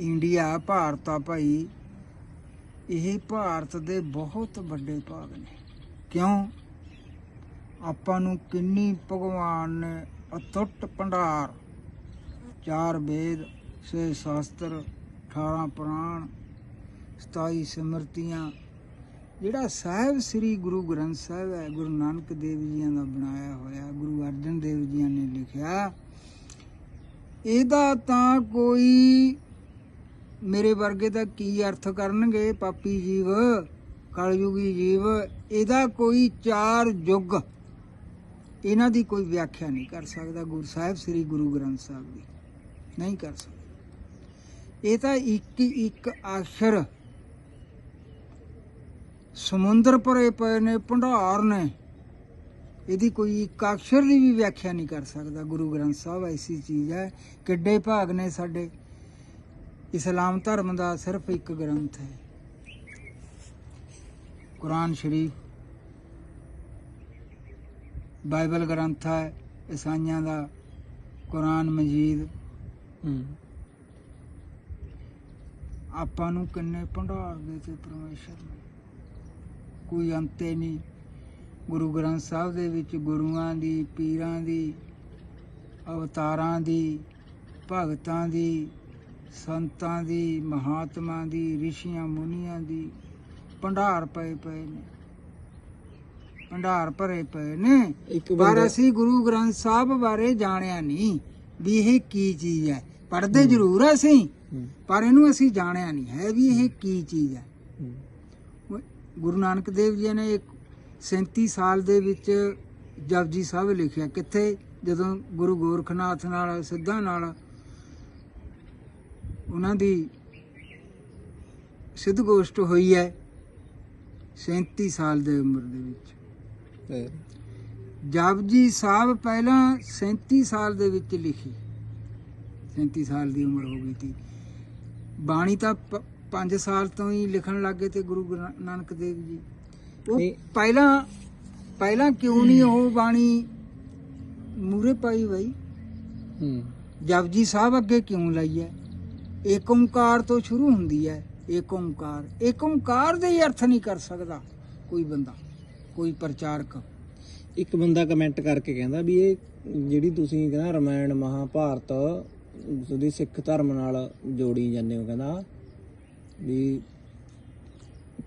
India, Bharat ਆ ਭਾਈ। ਇਹ ਭਾਰਤ ਦੇ ਬਹੁਤ ਵੱਡੇ ਭਾਗ ਨੇ। ਕਿਉਂ? ਆਪਾਂ ਨੂੰ ਕਿੰਨੀ ਭਗਵਾਨ ਨੇ ਅਤੁੱਟ ਭੰਡਾਰ। ਚਾਰ ਵੇਦ ਸੇ ਸ਼ਾਸਤਰ 18 ਪੁਰਾਣ 27 ਸਮਰਤੀਆਂ। ਜਿਹੜਾ ਸਾਹਿਬ ਸ੍ਰੀ ਗੁਰੂ ਗ੍ਰੰਥ ਸਾਹਿਬ ਹੈ, ਗੁਰੂ ਨਾਨਕ ਦੇਵ ਜੀਆਂ ਦਾ ਬਣਾਇਆ ਹੋਇਆ, ਗੁਰੂ ਅਰਜਨ ਦੇਵ ਜੀਆਂ ਨੇ ਲਿਖਿਆ, ਇਹਦਾ ਤਾਂ ਕੋਈ ਮੇਰੇ ਵਰਗੇ ਦਾ ਕੀ ਅਰਥ ਕਰਨਗੇ ਪਾਪੀ ਜੀਵ, ਕਲਯੁਗੀ ਜੀਵ? ਇਹਦਾ ਕੋਈ ਚਾਰ ਯੁੱਗ ਇਹਨਾਂ ਦੀ ਕੋਈ ਵਿਆਖਿਆ ਨਹੀਂ ਕਰ ਸਕਦਾ ਗੁਰੂ ਸਾਹਿਬ, ਸ੍ਰੀ ਗੁਰੂ ਗ੍ਰੰਥ ਸਾਹਿਬ ਦੀ। ਨਹੀਂ ਕਰ ਸਕਦਾ। ਇਹ ਤਾਂ ਇੱਕ ਇੱਕ ਅਕਸ਼ਰ ਸਮੁੰਦਰ ਭਰੇ ਪਏ ਨੇ, ਭੰਡਾਰ ਨੇ। ਇਹਦੀ ਕੋਈ ਇੱਕ ਅਕਸ਼ਰ ਦੀ ਵੀ ਵਿਆਖਿਆ ਨਹੀਂ ਕਰ ਸਕਦਾ। ਗੁਰੂ ਗ੍ਰੰਥ ਸਾਹਿਬ, ਐਸੀ ਚੀਜ਼ ਹੈ। ਕਿੱਡੇ ਭਾਗ ਨੇ ਸਾਡੇ। ਇਸਲਾਮ ਧਰਮ ਦਾ ਸਿਰਫ ਇੱਕ ਗ੍ਰੰਥ ਹੈ। ਕੁਰਾਨ ਸ਼ਰੀਫ ਬਾਈਬਲ ਗ੍ਰੰਥ ਹੈ ਈਸਾਈਆਂ ਦਾ ਕੁਰਾਨ ਮਜੀਦ। ਆਪਾਂ ਨੂੰ ਕਿੰਨੇ ਭੰਡਾਰ ਦੇ ਤੇ ਪਰਮੇਸ਼ਰ ਨੇ। ਕੋਈ ਅੰਤੇ ਨਹੀਂ। ਗੁਰੂ ਗ੍ਰੰਥ ਸਾਹਿਬ ਦੇ ਵਿੱਚ ਗੁਰੂਆਂ ਦੀ ਪੀਰਾਂ ਦੀ ਅਵਤਾਰਾਂ ਦੀ ਭਗਤਾਂ ਦੀ ਸੰਤਾਂ ਦੀ ਮਹਾਤਮਾ ਦੀ ਰਿਸ਼ੀਆਂ ਮੁਨੀਆਂ ਦੀ ਭੰਡਾਰ ਪਏ ਪਏ ਨੇ। ਭੰਡਾਰ ਭਰੇ ਪਏ ਨੇ। ਪਰ ਅਸੀਂ ਗੁਰੂ ਗ੍ਰੰਥ ਸਾਹਿਬ ਬਾਰੇ ਜਾਣਿਆ ਨਹੀਂ ਵੀ ਇਹ ਕੀ ਚੀਜ਼ ਹੈ। ਪੜ੍ਹਦੇ ਜ਼ਰੂਰ ਆ ਅਸੀਂ ਪਰ ਇਹਨੂੰ ਅਸੀਂ ਜਾਣਿਆ ਨਹੀਂ ਹੈ ਵੀ ਇਹ ਕੀ ਚੀਜ਼ ਹੈ। ਗੁਰੂ ਨਾਨਕ ਦੇਵ ਜੀ ਨੇ ਇੱਕ 37 ਸਾਲ ਦੇ ਵਿੱਚ ਜਪਜੀ ਸਾਹਿਬ ਲਿਖਿਆ ਕਿੱਥੇ? ਜਦੋਂ ਗੁਰੂ ਗੋਰਖਨਾਥ ਨਾਲ ਸਿੱਧਾਂ ਨਾਲ ਉਹਨਾਂ ਦੀ ਸਿੱਧ ਗੋਸ਼ਟ ਹੋਈ ਹੈ 37 ਸਾਲ ਦੇ ਉਮਰ ਦੇ ਵਿੱਚ। ਜਪਜੀ ਸਾਹਿਬ ਪਹਿਲਾਂ 37 ਸਾਲ ਦੇ ਵਿੱਚ ਲਿਖੀ। 37 ਸਾਲ ਦੀ ਉਮਰ ਹੋ ਗਈ ਸੀ। ਬਾਣੀ ਤਾਂ 5 ਸਾਲ ਤੋਂ ਹੀ ਲਿਖਣ ਲੱਗੇ ਤੇ ਗੁਰੂ ਨਾਨਕ ਦੇਵ ਜੀ। ਉਹ। ਪਹਿਲਾਂ ਪਹਿਲਾਂ ਕਿਉਂ ਨਹੀਂ ਉਹ ਬਾਣੀ ਮੂਰੇ ਪਾਈ ਬਈ? ਹੂੰ। ਜਪਜੀ ਸਾਹਿਬ ਅੱਗੇ ਕਿਉਂ ਲਈ ਹੈ? ਏਕ ਓੰਕਾਰ ਤੋਂ ਸ਼ੁਰੂ ਹੁੰਦੀ ਹੈ ਏਕ ਓੰਕਾਰ। ਏਕ ਓੰਕਾਰ ਦੇ ਹੀ ਅਰਥ ਨਹੀਂ ਕਰ ਸਕਦਾ ਕੋਈ ਬੰਦਾ ਕੋਈ ਪ੍ਰਚਾਰਕ। ਇੱਕ ਬੰਦਾ ਕਮੈਂਟ ਕਰਕੇ ਕਹਿੰਦਾ ਵੀ ਇਹ ਜਿਹੜੀ ਤੁਸੀਂ ਕਹਿੰਦਾ ਰਮਾਇਣ ਮਹਾਭਾਰਤ ਉਹਦੀ ਸਿੱਖ ਧਰਮ ਨਾਲ ਜੋੜੀ ਜਾਂਦੇ ਹੋ ਕਹਿੰਦਾ ਵੀ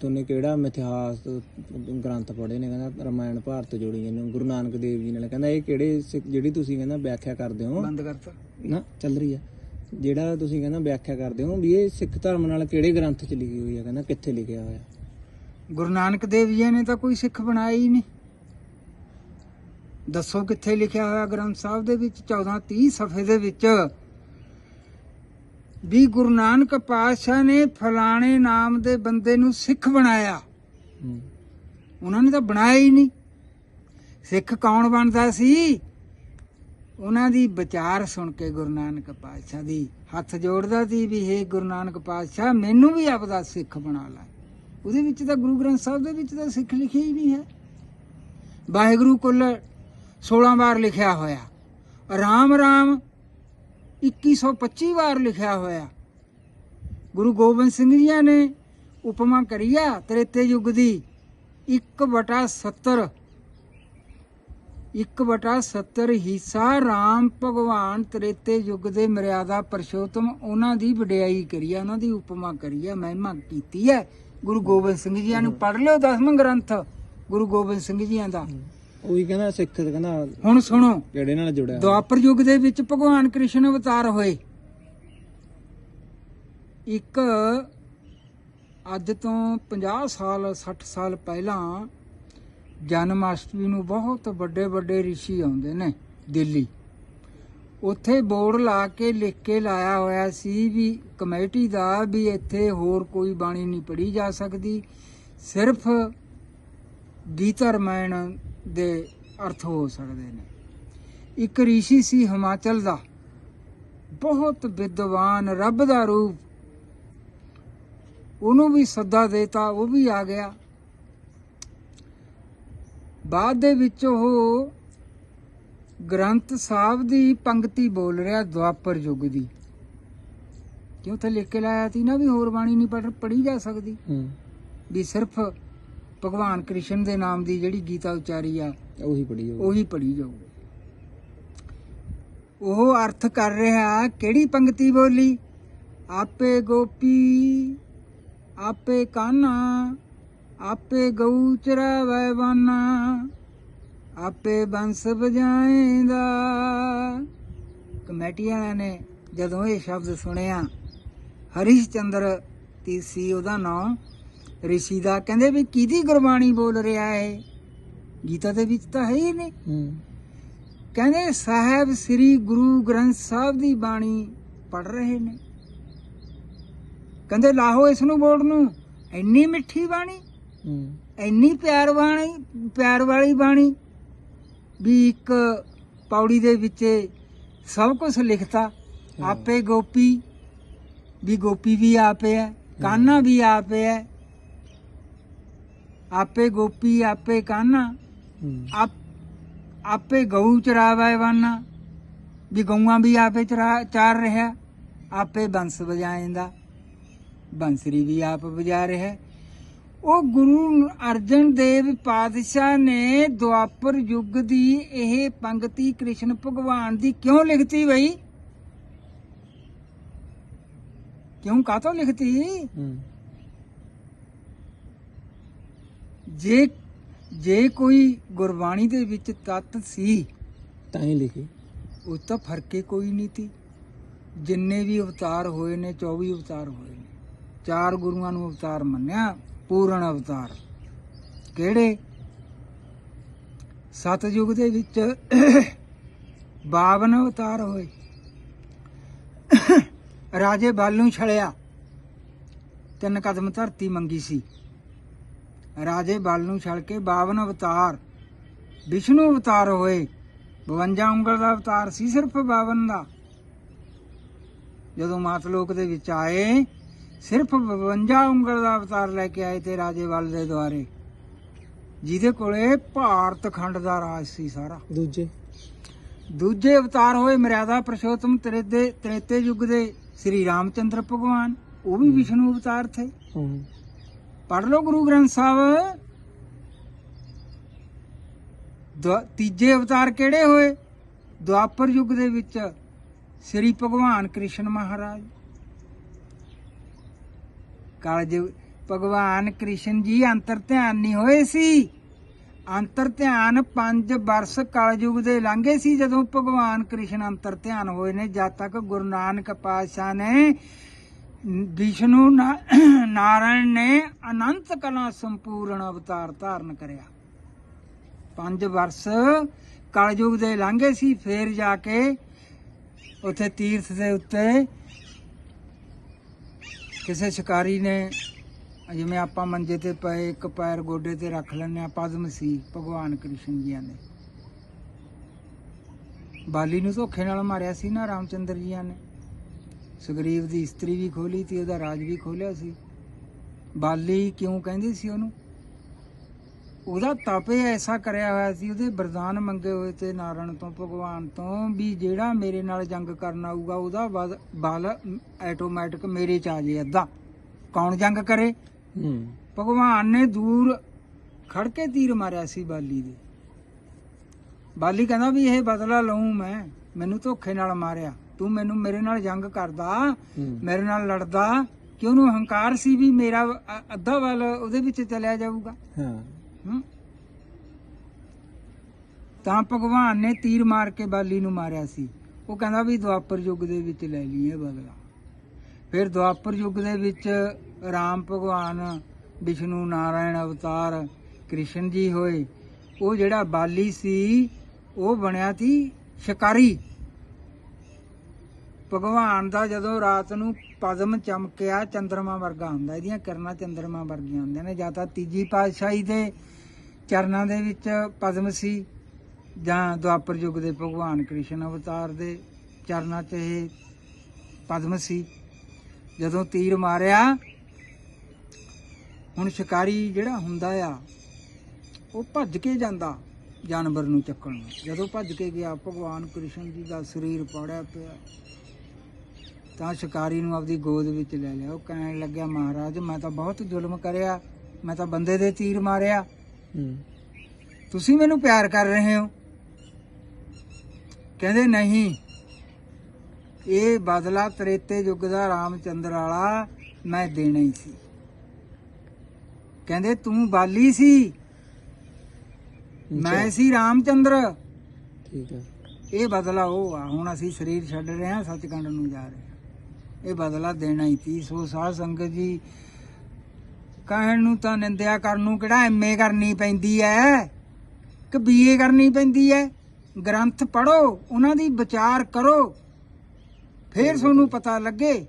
ਤੁਨੇ ਕਿਹੜਾ ਮਿਥਿਹਾਸ ਗ੍ਰੰਥ ਪੜ੍ਹੇ ਨੇ ਕਹਿੰਦਾ ਰਮਾਇਣ ਭਾਰਤ ਜੋੜੀ ਜਾਂਦੇ ਹੋ ਗੁਰੂ ਨਾਨਕ ਦੇਵ ਜੀ ਨਾਲ ਕਹਿੰਦਾ ਇਹ ਕਿਹੜੇ ਜਿਹੜੀ ਤੁਸੀਂ ਕਹਿੰਦਾ ਵਿਆਖਿਆ ਕਰਦੇ ਹੋ ਬੰਦ ਕਰਤਾ ਨਾ ਚੱਲ ਰਹੀ ਆ ਜਿਹੜਾ ਤੁਸੀਂ ਕਹਿੰਦਾ ਵਿਆਖਿਆ ਕਰਦੇ ਹੋ ਵੀ ਇਹ ਸਿੱਖ ਧਰਮ ਨਾਲ ਕਿਹੜੇ ਗ੍ਰੰਥ 'ਚ ਲਿਖੀ ਹੋਈ ਆ ਕਹਿੰਦਾ ਕਿੱਥੇ ਲਿਖਿਆ ਹੋਇਆ? ਗੁਰੂ ਨਾਨਕ ਦੇਵ ਜੀ ਨੇ ਤਾਂ ਕੋਈ ਸਿੱਖ ਬਣਾਇਆ ਹੀ ਨਹੀਂ। ਦੱਸੋ ਕਿੱਥੇ ਲਿਖਿਆ ਹੋਇਆ ਗ੍ਰੰਥ ਸਾਹਿਬ ਦੇ ਵਿੱਚ 14 30 ਸਫੇ ਦੇ ਵਿੱਚ? ਵੀ ਗੁਰੂ ਨਾਨਕ ਪਾਤਸ਼ਾਹ ਨੇ ਫਲਾਣੇ ਨਾਮ ਦੇ ਬੰਦੇ ਨੂੰ ਸਿੱਖ ਬਣਾਇਆ। ਹੂੰ। ਉਹਨਾਂ ਨੇ ਤਾਂ ਬਣਾਇਆ ਹੀ ਨਹੀਂ। ਸਿੱਖ ਕੌਣ ਬਣਦਾ ਸੀ? ਉਹਨਾਂ ਦੀ ਵਿਚਾਰ ਸੁਣ ਕੇ ਗੁਰੂ ਨਾਨਕ ਪਾਤਸ਼ਾਹ ਦੀ ਹੱਥ ਜੋੜਦਾ ਸੀ ਵੀ ਹੇ ਗੁਰੂ ਨਾਨਕ ਪਾਤਸ਼ਾਹ, ਮੈਨੂੰ ਵੀ ਆਪਦਾ ਸਿੱਖ ਬਣਾ ਲੈ। ਉਹਦੇ ਵਿੱਚ ਤਾਂ ਗੁਰੂ ਗ੍ਰੰਥ ਸਾਹਿਬ ਦੇ ਵਿੱਚ ਤਾਂ ਸਿੱਖ ਲਿਖੀ ਹੀ ਨਹੀਂ ਹੈ। ਵਾਹਿਗੁਰੂ ਕੁੱਲ 16 ਵਾਰ ਲਿਖਿਆ ਹੋਇਆ। ਰਾਮ ਰਾਮ 2125 ਵਾਰ ਲਿਖਿਆ ਹੋਇਆ। ਗੁਰੂ ਗੋਬਿੰਦ ਸਿੰਘ ਜੀ ਨੇ ਉਪਮਾ ਕਰੀਆ ਤ੍ਰੇਤੇ ਯੁੱਗ ਦੀ 1/70 1/70 ਹਿੱਸਾ RAM ਭਗਵਾਨ ਤ੍ਰੇਤੇ ਯੁੱਗ ਦੇ ਮਰਿਆਦਾ ਪਰਸ਼ੋਤਮ ਉਹਨਾਂ ਦੀ ਵਡਿਆਈ ਕਰੀ ਆ ਉਹਨਾਂ ਦੀ ਉਪਮਾ ਕਰੀ ਆ ਮਹਿਮਾ ਕੀਤੀ ਹੈ। ਗੁਰੂ ਗੋਬਿੰਦ ਸਿੰਘ ਜੀ ਨੂੰ ਪੜ੍ਹ ਲਿਓ ਦਸਵਾਂ ਗ੍ਰੰਥ ਗੁਰੂ ਗੋਬਿੰਦ ਸਿੰਘ ਜੀ ਦਾ। ਉਹੀ ਕਹਿੰਦਾ ਸਿੱਖ ਕਹਿੰਦਾ ਹੁਣ ਸੁਣੋ ਜਿਹੜੇ ਨਾਲ ਜੁੜਿਆ। ਦੁਆਪਰ ਯੁੱਗ ਦੇ ਵਿੱਚ ਭਗਵਾਨ ਕ੍ਰਿਸ਼ਨ ਅਵਤਾਰ ਹੋਏ। ਇੱਕ ਅੱਜ ਤੋਂ 50 ਸਾਲ 60 ਸਾਲ ਪਹਿਲਾਂ ਜਨਮ ਅਸ਼ਟਮੀ ਨੂੰ ਬਹੁਤ ਵੱਡੇ ਵੱਡੇ ਰਿਸ਼ੀ ਆਉਂਦੇ ਨੇ ਦਿੱਲੀ। ਉੱਥੇ ਬੋਰਡ ਲਾ ਕੇ ਲਿਖ ਕੇ ਲਾਇਆ ਹੋਇਆ ਸੀ ਵੀ ਕਮੇਟੀ ਦਾ ਵੀ ਇੱਥੇ ਹੋਰ ਕੋਈ ਬਾਣੀ ਨਹੀਂ ਪੜ੍ਹੀ ਜਾ ਸਕਦੀ। ਸਿਰਫ ਗੀਤਾ ਰਮਾਇਣ ਦੇ ਅਰਥ ਹੋ ਸਕਦੇ ਨੇ। ਇੱਕ ਰਿਸ਼ੀ ਸੀ ਹਿਮਾਚਲ ਦਾ। ਬਹੁਤ ਵਿਦਵਾਨ, ਰੱਬ ਦਾ ਰੂਪ। ਉਹਨੂੰ ਵੀ ਸੱਦਾ ਦੇਤਾ, ਉਹ ਵੀ ਆ ਗਿਆ। ਬਾਅਦ ਦੇ ਵਿੱਚ ਉਹ ਗ੍ਰੰਥ ਸਾਹਿਬ ਦੀ ਪੰਕਤੀ ਬੋਲ ਰਿਹਾ ਦੁਆਪਰ ਯੁੱਗ ਦੀ। ਕਿਉਂ ਉੱਥੇ ਲਿਖ ਕੇ ਲਾਇਆ ਸੀ ਨਾ ਵੀ ਹੋਰ ਬਾਣੀ ਨਹੀਂ ਪੜ੍ਹ ਪੜ੍ਹੀ ਜਾ ਸਕਦੀ? ਹੂੰ। ਵੀ ਸਿਰਫ ਭਗਵਾਨ ਕ੍ਰਿਸ਼ਨ ਦੇ ਨਾਮ ਦੀ ਜਿਹੜੀ ਗੀਤਾ ਉਚਾਰੀ ਆ ਉਹੀ ਪੜੀ ਜਾਓ ਉਹੀ ਪੜ੍ਹੀ ਜਾਊ ਉਹ ਅਰਥ ਕਰ ਰਿਹਾ ਕਿਹੜੀ ਪੰਕਤੀ ਬੋਲੀ? ਆਪੇ ਗੋਪੀ ਆਪੇ ਕਾਨਾ ਆਪੇ ਗਊ ਚਰਾਵੇ ਬਾਨਾ ਆਪੇ ਬੰਸ ਵਜਾਏਂਦਾ। ਕਮੇਟੀ ਵਾਲਿਆਂ ਨੇ ਜਦੋਂ ਇਹ ਸ਼ਬਦ ਸੁਣਿਆ ਹਰੀਸ਼ ਚੰਦਰ ਤੀਸੀ ਉਹਦਾ ਨਾਮ ਰਿਸ਼ੀ ਦਾ ਕਹਿੰਦੇ ਵੀ ਕਿਹਦੀ ਗੁਰਬਾਣੀ ਬੋਲ ਰਿਹਾ ਹੈ ਗੀਤਾ ਦੇ ਵਿੱਚ ਤਾਂ ਹੈ ਹੀ ਨਹੀਂ ਕਹਿੰਦੇ ਸਾਹਿਬ ਸ੍ਰੀ ਗੁਰੂ ਗ੍ਰੰਥ ਸਾਹਿਬ ਦੀ ਬਾਣੀ ਪੜ ਰਹੇ ਨੇ। ਕਹਿੰਦੇ ਲਾਹੋ ਇਸ ਨੂੰ ਬੋਲ ਨੂੰ ਇੰਨੀ ਮਿੱਠੀ ਬਾਣੀ। ਇੰਨੀ ਪਿਆਰ ਬਾਣੀ ਪਿਆਰ ਵਾਲੀ ਬਾਣੀ ਵੀ ਇੱਕ ਪੌੜੀ ਦੇ ਵਿੱਚ ਸਭ ਕੁਝ ਲਿਖਤਾ। ਆਪੇ ਗੋਪੀ ਵੀ ਗੋਪੀ ਵੀ ਆਪੇ ਹੈ ਕਾਨਾ ਵੀ ਆਪੇ ਹੈ? ਆਪੇ ਗੋਪੀ ਆਪੇ ਕਾਨਾ ਆਪ ਆਪੇ ਗਊ ਚਰਾਵੇ ਵਾਨਾ ਵੀ ਗਊਆਂ ਵੀ ਆਪੇ ਚਰਾ ਚਾਰ ਰਿਹਾ। ਆਪੇ ਬੰਸ ਵਜਾਏਂਦਾ। ਬੰਸਰੀ ਵੀ ਆਪ ਵਜਾ ਰਿਹਾ। ਉਹ ਗੁਰੂ ਅਰਜਨ ਦੇਵ ਪਾਤਸ਼ਾਹ ਨੇ ਦੁਆਪਰ ਯੁੱਗ ਦੀ ਇਹ ਪੰਕਤੀ ਕ੍ਰਿਸ਼ਨ ਭਗਵਾਨ ਦੀ ਕਿਉਂ ਲਿਖਤੀ ਬਈ? ਕਿਉਂ ਕਾਤੋਂ ਲਿਖਤੀ? ਜੇ ਜੇ ਕੋਈ ਗੁਰਬਾਣੀ ਦੇ ਵਿੱਚ ਤੱਤ ਸੀ ਤਾਂ ਹੀ ਲਿਖੀ। ਉਹ ਤਾਂ ਫਰਕੇ ਕੋਈ ਨਹੀਂ ਤੀ ਜਿੰਨੇ ਵੀ ਅਵਤਾਰ ਹੋਏ ਨੇ 24 ਅਵਤਾਰ ਹੋਏ ਨੇ। ਚਾਰ ਗੁਰੂਆਂ ਨੂੰ ਅਵਤਾਰ ਮੰਨਿਆ। ਪੂਰਨ ਅਵਤਾਰ। ਕਿਹੜੇ? ਸਤਜੁਗ ਦੇ ਵਿੱਚ 52 ਅਵਤਾਰ ਹੋਏ। ਰਾਜੇ ਬਲ ਨੂੰ ਛੜਿਆ ਤਿੰਨ ਕਦਮ ਧਰਤੀ ਮੰਗੀ ਸੀ। ਰਾਜੇ ਬਲ ਨੂੰ ਛੜ ਕੇ 52 ਅਵਤਾਰ। ਵਿਸ਼ਨੂੰ ਅਵਤਾਰ ਹੋਏ। 52 ਉਂਗਲ ਦਾ ਅਵਤਾਰ ਸੀ ਸਿਰਫ 52 ਦਾ। ਜਦੋਂ ਮਾਤਲੋਕ ਦੇ ਵਿੱਚ ਆਏ ਸਿਰਫ 52 ਉਂਗਲ ਦਾ ਅਵਤਾਰ ਲੈ ਕੇ ਆਏ ਤੇ ਰਾਜੇ ਵੱਲ ਦੇ ਦੁਆਰੇ। ਜਿਹਦੇ ਕੋਲੇ ਭਾਰਤ ਖੰਡ ਦਾ ਰਾਜ ਸੀ ਸਾਰਾ। ਦੂਜੇ? ਦੂਜੇ ਅਵਤਾਰ ਹੋਏ ਮਰਿਆਦਾ ਪ੍ਰਸ਼ੋਤਮ ਤ੍ਰੇਤੇ ਤ੍ਰੇਤੇ ਯੁੱਗ ਦੇ ਸ੍ਰੀ ਰਾਮਚੰਦਰ ਭਗਵਾਨ ਉਹ ਵੀ ਵਿਸ਼ਨੂੰ ਅਵਤਾਰ ਥੇ। ਪੜ ਲਓ ਗੁਰੂ ਗ੍ਰੰਥ ਸਾਹਿਬ। ਤੀਜੇ ਅਵਤਾਰ ਕਿਹੜੇ ਹੋਏ? ਦੁਆਪਰ ਯੁੱਗ ਦੇ ਵਿੱਚ ਸ੍ਰੀ ਭਗਵਾਨ ਕ੍ਰਿਸ਼ਨ ਮਹਾਰਾਜ। ਕਲਯੁਗ ਭਗਵਾਨ ਕ੍ਰਿਸ਼ਨ ਜੀ ਅੰਤਰ ਧਿਆਨ ਨਹੀਂ ਹੋਏ ਸੀ। ਅੰਤਰ ਧਿਆਨ 5 ਵਰਸ ਕਲਯੁਗ ਦੇ ਲੰਘੇ ਸੀ ਜਦੋਂ ਭਗਵਾਨ ਕ੍ਰਿਸ਼ਨ ਅੰਤਰ ਧਿਆਨ ਹੋਏ ਨੇ। ਜਦ ਤੱਕ ਗੁਰੂ ਨਾਨਕ ਪਾਤਸ਼ਾਹ ਨੇ ਵਿਸ਼ਨੂੰ ਨਾਰਾਇਣ ਨੇ ਅਨੰਤ ਕਲਾ ਸੰਪੂਰਨ ਅਵਤਾਰ ਧਾਰਨ ਕਰਿਆ। ਪੰਜ ਵਰਸ ਕਲਯੁਗ ਦੇ ਲੰਘੇ ਸੀ। ਫੇਰ ਜਾ ਕੇ ਉੱਥੇ ਤੀਰਥ ਦੇ ਉੱਤੇ ਕਿਸੇ ਸ਼ਿਕਾਰੀ ਨੇ, ਜਿਵੇਂ ਆਪਾਂ ਮੰਜੇ ਤੇ ਪਏ, ਇੱਕ ਪੈਰ ਗੋਡੇ ਤੇ ਰੱਖ ਲੈਂਦੇ ਆ ਪਦਮ ਸੀ, ਭਗਵਾਨ ਕ੍ਰਿਸ਼ਨ ਜੀਆਂ ਨੇ। ਬਾਲੀ ਨੂੰ ਧੋਖੇ ਨਾਲ ਮਾਰਿਆ ਸੀ ਨਾ ਰਾਮਚੰਦਰ ਜੀਆਂ ਨੇ। ਸੁਗਰੀਵ ਦੀ ਇਸਤਰੀ ਵੀ ਖੋਲੀ ਸੀ ਉਹਦਾ ਰਾਜ ਵੀ ਖੋਲਿਆ ਸੀ। ਬਾਲੀ ਕਿਉਂ ਕਹਿੰਦੇ ਸੀ ਉਹਨੂੰ? ਉਹਦਾ ਤਪੇ ਐਸਾ ਕਰਿਆ ਹੋਇਆ ਸੀ ਉਹਦੇ ਵਰਦਾਨ ਮੰਗੇ ਹੋਏ ਤੇ ਨਾਰਾਇਣ ਤੋਂ ਭਗਵਾਨ ਤੋਂ ਵੀ ਜਿਹੜਾ ਮੇਰੇ ਨਾਲ ਜੰਗ ਕਰਨ ਆਊਗਾ ਉਹਦਾ ਬਲ- ਆਟੋਮੈਟਿਕ ਮੇਰੇ ਚ ਆ ਜੇ ਅੱਧਾ। ਕੌਣ ਜੰਗ ਕਰੇ? ਭਗਵਾਨ ਨੇ ਦੂਰ ਖੜ ਕੇ ਤੀਰ ਮਾਰਿਆ ਸੀ ਬਾਲੀ ਦੇ। ਬਾਲੀ ਕਹਿੰਦਾ ਵੀ ਇਹ ਬਦਲਾ ਲਊਂ ਮੈਂ ਮੈਨੂੰ ਧੋਖੇ ਨਾਲ ਮਾਰਿਆ। ਤੂੰ ਮੈਨੂੰ ਮੇਰੇ ਨਾਲ ਜੰਗ ਕਰਦਾ ਮੇਰੇ ਨਾਲ ਲੜਦਾ ਕਿ ਉਹਨੂੰ ਹੰਕਾਰ ਸੀ ਵੀ ਮੇਰਾ ਅੱਧਾ ਵੱਲ ਉਹਦੇ ਵਿੱਚ ਚਲਿਆ ਜਾਊਗਾ? ਹਾਂ? ਤਾਂ ਭਗਵਾਨ ਨੇ ਤੀਰ ਮਾਰ ਕੇ ਬਾਲੀ ਨੂੰ ਮਾਰਿਆ ਸੀ। ਉਹ ਕਹਿੰਦਾ ਵੀ ਦੁਆਪਰ ਯੁੱਗ ਦੇ ਵਿੱਚ ਲੈ ਲਈਏ ਬਦਲਾ। ਫਿਰ ਦੁਆਪਰ ਯੁੱਗ ਦੇ ਵਿੱਚ ਰਾਮ ਭਗਵਾਨ, ਵਿਸ਼ਨੂੰ, ਨਾਰਾਇਣ, ਅਵਤਾਰ, ਕ੍ਰਿਸ਼ਨ ਜੀ ਹੋਏ। ਉਹ ਜਿਹੜਾ ਬਾਲੀ ਸੀ, ਉਹ ਬਣਿਆ ਸੀ ਸ਼ਿਕਾਰੀ। ਭਗਵਾਨ ਦਾ ਜਦੋਂ ਰਾਤ ਨੂੰ ਪਦਮ ਚਮਕਿਆ, ਚੰਦਰਮਾ ਵਰਗਾ ਹੁੰਦਾ, ਇਹਦੀਆਂ ਕਿਰਨਾਂ ਚੰਦਰਮਾ ਵਰਗੀਆਂ ਹੁੰਦੀਆਂ ਨੇ, ਜਾਂ ਤਾਂ ਤੀਜੀ ਪਾਤਸ਼ਾਹੀ ਦੇ ਚਰਨਾਂ ਦੇ ਵਿੱਚ ਪਦਮ ਸੀ ਜਾਂ ਦੁਆਪਰ ਯੁੱਗ ਦੇ ਭਗਵਾਨ ਕ੍ਰਿਸ਼ਨ ਅਵਤਾਰ ਦੇ ਚਰਨਾਂ 'ਚ ਇਹ ਪਦਮ ਸੀ। ਜਦੋਂ ਤੀਰ ਮਾਰਿਆ, ਹੁਣ ਸ਼ਿਕਾਰੀ ਜਿਹੜਾ ਹੁੰਦਾ ਆ, ਉਹ ਭੱਜ ਕੇ ਜਾਂਦਾ ਜਾਨਵਰ ਨੂੰ ਚੱਕਣ ਨੂੰ। ਜਦੋਂ ਭੱਜ ਕੇ ਗਿਆ, ਭਗਵਾਨ ਕ੍ਰਿਸ਼ਨ ਜੀ ਦਾ ਸਰੀਰ ਪਾੜਿਆ ਪਿਆ, ਤਾਂ ਸ਼ਿਕਾਰੀ ਨੂੰ ਆਪਦੀ ਗੋਦ ਵਿੱਚ ਲੈ ਲਿਆ। ਉਹ ਕਹਿਣ ਲੱਗਿਆ, ਮਹਾਰਾਜ, ਮੈਂ ਤਾਂ ਬਹੁਤ ਜ਼ੁਲਮ ਕਰਿਆ, ਮੈਂ ਤਾਂ ਬੰਦੇ ਦੇ ਤੀਰ ਮਾਰਿਆ ਹੂੰ ਤੁਸੀਂ ਮੈਨੂੰ ਪਿਆਰ ਕਰ ਰਹੇ ਹੋ? ਕਹਿੰਦੇ ਨਹੀਂ। ਇਹ ਬਦਲਾ ਤ੍ਰੇਤੇ ਯੁੱਗ ਦਾ ਰਾਮਚੰਦਰ ਵਾਲਾ ਮੈਂ ਦੇਣਾ ਹੀ ਸੀ। ਕਹਿੰਦੇ ਤੂੰ ਬਾਲੀ ਸੀ। ਮੈਂ ਸੀ ਰਾਮਚੰਦਰ। ਠੀਕ ਹੈ। ਇਹ ਬਦਲਾ ਉਹ ਆ ਹੁਣ ਅਸੀਂ ਸਰੀਰ ਛੱਡ ਰਹੇ ਹਾਂ ਸੱਚਖੰਡ ਨੂੰ ਜਾ ਰਹੇ ਹਾਂ। ਇਹ ਬਦਲਾ ਦੇਣਾ ਹੀ ਸੀ। ਸੋ ਸਾਧ ਸੰਗਤ ਜੀ ਕਹਿਣ ਨੂੰ ਤਾਂ ਨਿੰਦਿਆ ਕਰਨ ਨੂੰ ਕਿਹੜਾ ਐਮਏ ਕਰਨੀ ਪੈਂਦੀ ਐ? ਕਿ ਬੀਏ ਕਰਨੀ ਪੈਂਦੀ ਐ? ਗ੍ਰੰਥ ਪੜੋ ਉਹਨਾਂ ਦੀ ਵਿਚਾਰ ਕਰੋ। ਫੇਰ ਤੁਹਾਨੂੰ ਪਤਾ ਲੱਗੇ।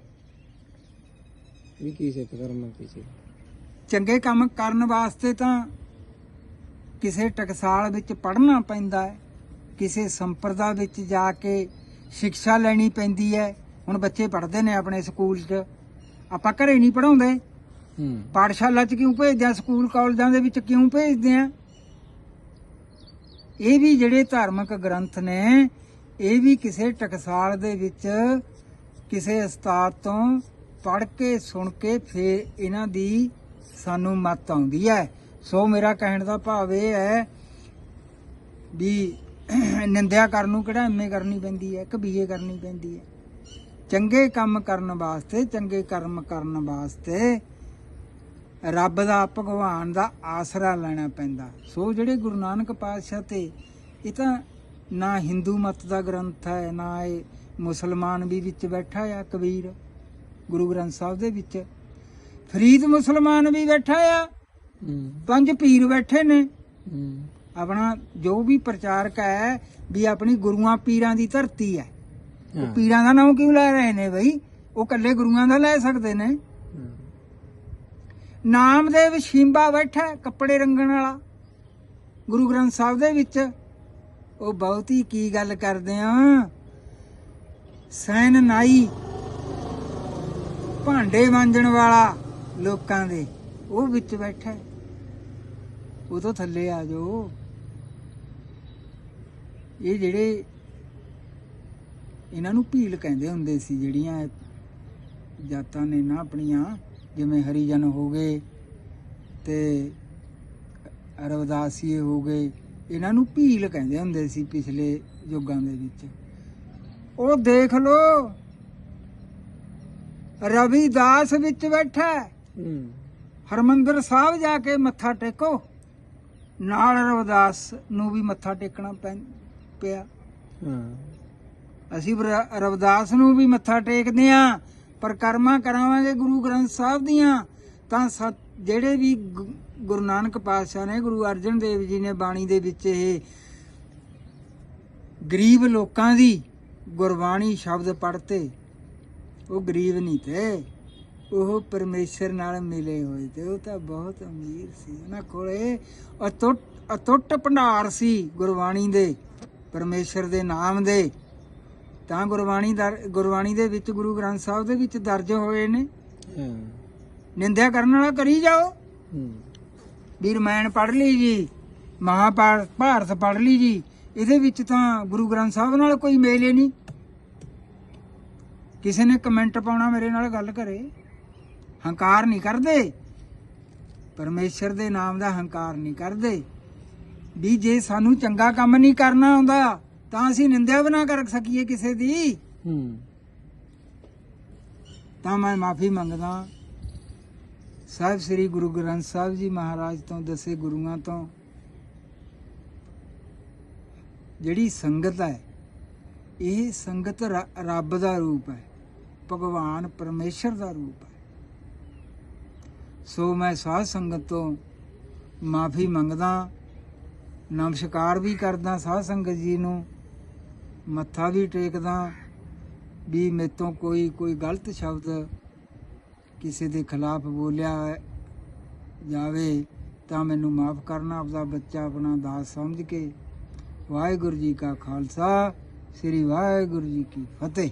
ਵੀ ਕੀ ਸਿੱਖ ਕਰਮ ਕੀ ਸੀ ਚੰਗੇ ਕੰਮ ਕਰਨ ਵਾਸਤੇ ਤਾਂ ਕਿਸੇ ਟਕਸਾਲ ਵਿੱਚ ਪੜ੍ਹਨਾ ਪੈਂਦਾ ਹੈ ਕਿਸੇ ਸੰਪਰਦਾ ਵਿੱਚ ਜਾ ਕੇ ਸਿੱਖਿਆ ਲੈਣੀ ਪੈਂਦੀ ਹੈ ਹੁਣ ਬੱਚੇ ਪੜ੍ਹਦੇ ਨੇ ਆਪਣੇ ਸਕੂਲ 'ਚ। ਆਪਾਂ ਘਰੇ ਨਹੀਂ ਪੜਾਉਂਦੇ ਪਾਠਸ਼ਾਲਾ 'ਚ ਕਿਉਂ ਭੇਜਦੇ ਆ? ਸਕੂਲ ਕਾਲਜਾਂ ਦੇ ਵਿੱਚ ਕਿਉਂ ਭੇਜਦੇ ਆ? ਇਹ ਵੀ ਜਿਹੜੇ ਧਾਰਮਿਕ ਗ੍ਰੰਥ ਨੇ, ਇਹ ਵੀ ਕਿਸੇ ਟਕਸਾਲ ਦੇ ਵਿੱਚ ਕਿਸੇ ਉਸਤਾਦ ਤੋਂ ਪੜ੍ਹ ਕੇ, ਸੁਣ ਕੇ ਫੇਰ ਇਹਨਾਂ ਦੀ ਸਾਨੂੰ ਮਤ ਆਉਂਦੀ ਹੈ। ਸੋ ਮੇਰਾ ਕਹਿਣ ਦਾ ਭਾਵ ਇਹ ਹੈ ਵੀ ਨਿੰਦਿਆ ਕਰਨ ਨੂੰ ਕਿਹੜਾ ਐਮਏ ਕਰਨੀ ਪੈਂਦੀ ਹੈ ਕਿ ਬੀਏ ਕਰਨੀ ਪੈਂਦੀ ਹੈ। ਚੰਗੇ ਕੰਮ ਕਰਨ ਵਾਸਤੇ, ਚੰਗੇ ਕਰਮ ਕਰਨ ਵਾਸਤੇ ਰੱਬ ਦਾ ਭਗਵਾਨ ਦਾ ਆਸਰਾ ਲੈਣਾ ਪੈਂਦਾ। ਸੋ ਜਿਹੜੇ ਗੁਰੂ ਨਾਨਕ ਪਾਤਸ਼ਾਹ ਤੇ ਇਹ ਤਾਂ ਨਾ ਹਿੰਦੂ ਮਤ ਦਾ ਗ੍ਰੰਥ ਹੈ ਨਾ ਇਹ ਮੁਸਲਮਾਨ ਵੀ ਵਿੱਚ ਬੈਠਾ ਆ ਕਬੀਰ ਗੁਰੂ ਗ੍ਰੰਥ ਸਾਹਿਬ ਦੇ ਵਿੱਚ। ਫਰੀਦ ਮੁਸਲਮਾਨ ਵੀ ਬੈਠਾ ਆ ਪੰਜ ਪੀਰ ਬੈਠੇ ਨੇ। ਆਪਣਾ ਜੋ ਵੀ ਪ੍ਰਚਾਰਕ ਹੈ ਵੀ ਆਪਣੀ ਗੁਰੂਆਂ ਪੀਰਾਂ ਦੀ ਧਰਤੀ ਹੈ। ਉਹ ਪੀਰਾਂ ਦਾ ਨਾਮ ਕਿਉਂ ਲੈ ਰਹੇ ਨੇ ਬਈ? ਉਹ ਕੱਲੇ ਗੁਰੂਆਂ ਦਾ ਲੈ ਸਕਦੇ ਨੇ। ਨਾਮਦੇਵ ਸ਼ਿੰਬਾ ਬੈਠਾ ਕੱਪੜੇ ਰੰਗਣ ਵਾਲਾ। ਗੁਰੂ ਗ੍ਰੰਥ ਸਾਹਿਬ ਦੇ ਵਿੱਚ ਉਹ ਬਹੁਤੀ ਕੀ ਗੱਲ ਕਰਦੇ ਆ? ਸੈਨ ਨਾਈ, ਭਾਂਡੇ ਮਾਂਜਣ ਵਾਲਾ ਲੋਕਾਂ ਦੇ, ਉਹ ਵਿੱਚ ਬੈਠਾ ਉਹ ਤੋਂ ਥੱਲੇ ਆ ਜਾਓ। ਇਹ ਜਿਹੜੇ ਇਹਨਾਂ ਨੂੰ ਭੀਲ ਕਹਿੰਦੇ ਹੁੰਦੇ ਸੀ, ਜਿਹੜੀਆਂ ਜਾਤਾਂ ਨੇ ਨਾ ਆਪਣੀਆਂ ਜਿਵੇਂ ਹਰੀਜਨ ਹੋ ਗਏ ਤੇ ਰਵਦਾਸੀਏ ਹੋ ਗਏ ਇਹਨਾਂ ਨੂੰ ਭੀਲ ਕਹਿੰਦੇ ਹੁੰਦੇ ਸੀ ਪਿਛਲੇ ਯੁੱਗਾਂ ਦੇ ਵਿੱਚ। ਉਹ ਦੇਖ ਲੋ ਰਵਿਦਾਸ ਵਿੱਚ ਬੈਠਾ ਹਰਮੰਦਰ ਸਾਹਿਬ ਜਾ ਕੇ ਮੱਥਾ ਟੇਕੋ ਨਾਲ ਰਵਿਦਾਸ ਨੂੰ ਵੀ ਮੱਥਾ ਟੇਕਣਾ ਪਿਆ। ਅਸੀਂ ਰਵਿਦਾਸ ਨੂੰ ਵੀ ਮੱਥਾ ਟੇਕਦੇ ਆਂ ਪਰ ਕਰਾਵਾਂਗੇ ਗੁਰੂ ਗ੍ਰੰਥ ਸਾਹਿਬ ਦੀਆਂ, ਤਾਂ ਸਤ ਜਿਹੜੇ ਵੀ ਗੁਰੂ ਨਾਨਕ ਪਾਤਸ਼ਾਹ ਨੇ, ਗੁਰੂ ਅਰਜਨ ਦੇਵ ਜੀ ਨੇ ਬਾਣੀ ਦੇ ਵਿੱਚ ਇਹ ਗਰੀਬ ਲੋਕਾਂ ਦੀ ਗੁਰਬਾਣੀ ਸ਼ਬਦ ਪੜ੍ਹਤੇ, ਉਹ ਗਰੀਬ ਨਹੀਂ ਤੇ, ਉਹ ਪਰਮੇਸ਼ਰ ਨਾਲ ਮਿਲੇ ਹੋਏ ਤੇ, ਉਹ ਤਾਂ ਬਹੁਤ ਅਮੀਰ ਸੀ। ਉਹਨਾਂ ਕੋਲੇ ਅਤੁੱਟ ਅਤੁੱਟ ਭੰਡਾਰ ਸੀ ਗੁਰਬਾਣੀ ਦੇ, ਪਰਮੇਸ਼ਰ ਦੇ ਨਾਮ ਦੇ। ਤਾਂ ਗੁਰਬਾਣੀ ਦਰ ਗੁਰਬਾਣੀ ਦੇ ਵਿੱਚ ਗੁਰੂ ਗ੍ਰੰਥ ਸਾਹਿਬ ਦੇ ਵਿੱਚ ਦਰਜ ਹੋਏ ਨੇ। ਨਿੰਦਿਆ ਕਰਨ ਵਾਲਾ ਕਰੀ ਜਾਓ। ਵੀ ਰਮਾਇਣ ਪੜ੍ਹ ਲਈ ਜੀ ਮਹਾਭਾਰਤ ਭਾਰਤ ਪੜ੍ਹ ਲਈ ਜੀ ਇਹਦੇ ਵਿੱਚ ਤਾਂ ਗੁਰੂ ਗ੍ਰੰਥ ਸਾਹਿਬ ਨਾਲ ਕੋਈ ਮੇਲ ਹੀ ਨਹੀਂ। ਕਿਸੇ ਨੇ ਕਮੈਂਟ ਪਾਉਣਾ ਮੇਰੇ ਨਾਲ ਗੱਲ ਕਰੇ। ਹੰਕਾਰ ਨਹੀਂ ਕਰਦੇ। ਪਰਮੇਸ਼ਰ ਦੇ ਨਾਮ ਦਾ ਹੰਕਾਰ ਨਹੀਂ ਕਰਦੇ। ਵੀ ਜੇ ਸਾਨੂੰ ਚੰਗਾ ਕੰਮ ਨਹੀਂ ਕਰਨਾ ਆਉਂਦਾ ਤਾਂ ਅਸੀਂ ਨਿੰਦਿਆ ਵੀ ਨਾ ਕਰ ਸਕੀਏ ਕਿਸੇ ਦੀ। ਹੂੰ। ਤਾਂ ਮੈਂ ਮਾਫੀ ਮੰਗਦਾ। ਸਾਹਿਬ ਸ੍ਰੀ ਗੁਰੂ ਗ੍ਰੰਥ ਸਾਹਿਬ ਜੀ ਮਹਾਰਾਜ ਤੋਂ ਦਸੇ ਗੁਰੂਆਂ ਤੋਂ ਜਿਹੜੀ ਸੰਗਤ ਹੈ ਇਹ ਸੰਗਤ ਰੱਬ ਦਾ ਰੂਪ ਹੈ ਭਗਵਾਨ ਪਰਮੇਸ਼ਰ ਦਾ ਰੂਪ ਹੈ। ਸੋ ਮੈਂ ਸਾਧ ਸੰਗਤ ਤੋਂ ਮਾਫੀ ਮੰਗਦਾ ਨਮਸਕਾਰ ਵੀ ਕਰਦਾ ਸਾਧ ਸੰਗਤ ਜੀ ਨੂੰ। ਮੱਥਾ ਵੀ ਟੇਕਦਾ, ਵੀ ਮੇਰੇ ਤੋਂ ਕੋਈ ਕੋਈ ਗਲਤ ਸ਼ਬਦ ਕਿਸੇ ਦੇ ਖਿਲਾਫ ਬੋਲਿਆ ਜਾਵੇ, ਤਾਂ ਮੈਨੂੰ ਮਾਫ ਕਰਨਾ, ਆਪਦਾ ਬੱਚਾ ਆਪਣਾ ਦਾਸ ਸਮਝ ਕੇ। ਵਾਹਿਗੁਰੂ ਜੀ ਕਾ ਖਾਲਸਾ, ਸ੍ਰੀ ਵਾਹਿਗੁਰੂ ਜੀ ਕੀ ਫਤਿਹ।